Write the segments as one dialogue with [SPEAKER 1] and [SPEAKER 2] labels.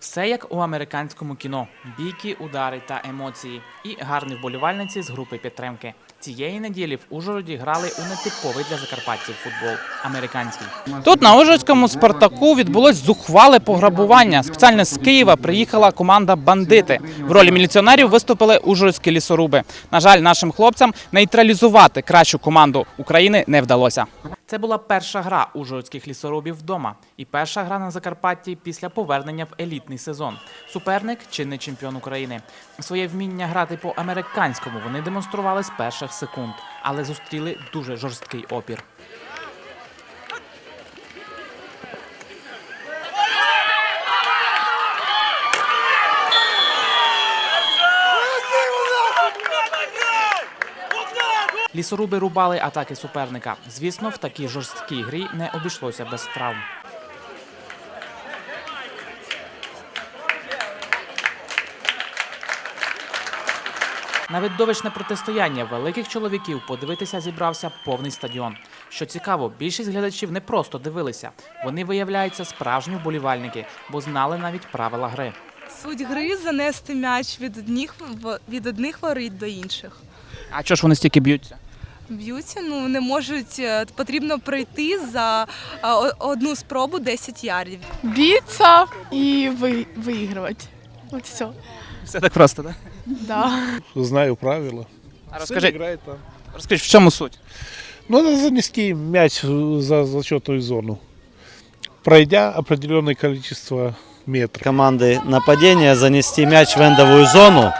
[SPEAKER 1] Все як у американському кіно: бійки, удари та емоції. І гарні вболівальниці з групи підтримки. Цієї неділі в Ужгороді грали у нетиповий для закарпатців футбол американський. Тут на Ужгородському Спартаку відбулось зухвале пограбування. Спеціально з Києва приїхала команда Бандити. В ролі міліціонерів виступили ужгородські лісоруби. На жаль, нашим хлопцям нейтралізувати кращу команду України не вдалося. Це була перша гра ужгородських лісорубів вдома і перша гра на Закарпатті після повернення в елітний сезон. Суперник чинний чемпіон України. Своє вміння грати по американському вони демонстрували з перших секунд, але зустріли дуже жорсткий опір. Лісоруби рубали атаки суперника. Звісно, в такій жорсткій грі не обійшлося без травм. На видовищне протистояння великих чоловіків подивитися зібрався повний стадіон. Що цікаво, більшість глядачів не просто дивилися, вони виявляються справжні вболівальники, бо знали навіть правила гри.
[SPEAKER 2] Суть гри занести м'яч від одних від одних воріт до інших.
[SPEAKER 1] А чого ж вони стільки б'ються?
[SPEAKER 2] Б'ються, ну не можуть. е, Потрібно пройти за е, о- одну спробу 10 ярдів.
[SPEAKER 3] биться и вы, выигрывать. Вот все.
[SPEAKER 1] Все так просто, так?
[SPEAKER 3] Да.
[SPEAKER 4] Знаю правила.
[SPEAKER 1] А
[SPEAKER 4] Сын
[SPEAKER 1] розкажіть,
[SPEAKER 4] играет там.
[SPEAKER 1] розкажіть, в чому суть?
[SPEAKER 4] Ну, надо занести мяч за зачетную зону, пройдя определенное количество метров.
[SPEAKER 5] команды нападения занести мяч в эндовую зону.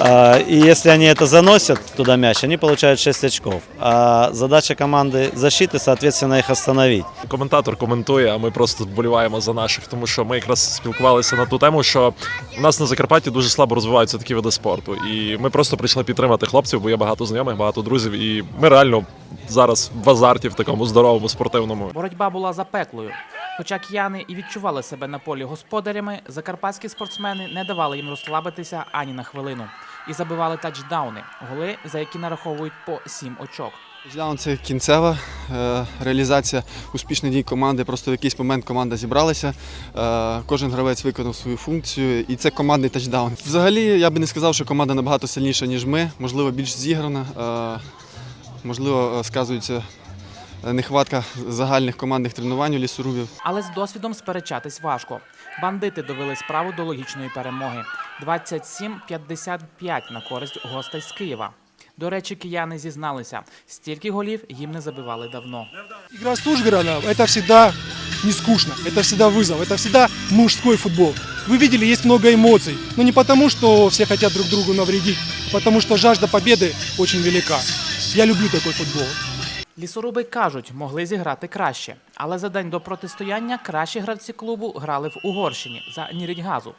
[SPEAKER 5] А, И если они это заносят туда мяч, они получают 6 очков. А задача команды защиты, соответственно, их остановить.
[SPEAKER 6] коментатор коментує, а ми просто вболіваємо за наших, тому що ми якраз спілкувалися на ту тему, що у нас на Закарпатті дуже слабо розвиваються такі види спорту. І ми просто прийшли підтримати хлопців, бо є багато знайомих, багато друзів. І ми реально зараз в азарті в такому здоровому спортивному.
[SPEAKER 1] Боротьба була запеклою. Хоча кияни і відчували себе на полі господарями, закарпатські спортсмени не давали їм розслабитися ані на хвилину і забивали тачдауни, голи, за які нараховують по 7 очок.
[SPEAKER 7] Тачдаун – це кінцева е, реалізація успішних дій команди. Просто в якийсь момент команда зібралася, е, кожен гравець виконав свою функцію, і це командний тачдаун. Взагалі, я би не сказав, що команда набагато сильніша, ніж ми, можливо, більш зіграна, е, можливо, сказується нехватка загальних командних тренувань у лісорубів.
[SPEAKER 1] Але з досвідом сперечатись важко. Бандити довели справу до логічної перемоги 27-55 на користь гостей з Києва. До речі, кияни зізналися, стільки голів їм не забивали давно.
[SPEAKER 8] Игра с Ужгородом – это всегда не скучно, это всегда вызов, это всегда мужской футбол. Вы видели, есть много эмоций, но не потому, что все хотят друг другу навредить, а потому что жажда победы очень велика. Я люблю такой футбол.
[SPEAKER 1] Лісоруби кажуть, могли зіграти краще, але за день до протистояння кращі гравці клубу грали в Угорщині за Нірідьгазу.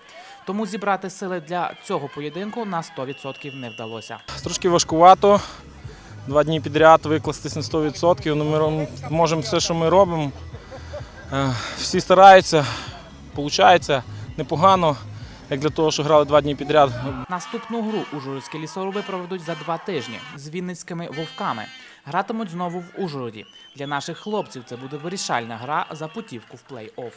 [SPEAKER 1] Тому зібрати сили для цього поєдинку на 100% не вдалося.
[SPEAKER 9] Трошки важкувато. Два дні підряд викластись на 100%. Ну, ми можемо все, що ми робимо. Е, Всі стараються, виходить непогано, як для того, що грали два дні підряд.
[SPEAKER 1] Наступну гру ужгородські лісоруби проведуть за два тижні з вінницькими вовками. Гратимуть знову в Ужгороді. Для наших хлопців це буде вирішальна гра за путівку в плей-офф.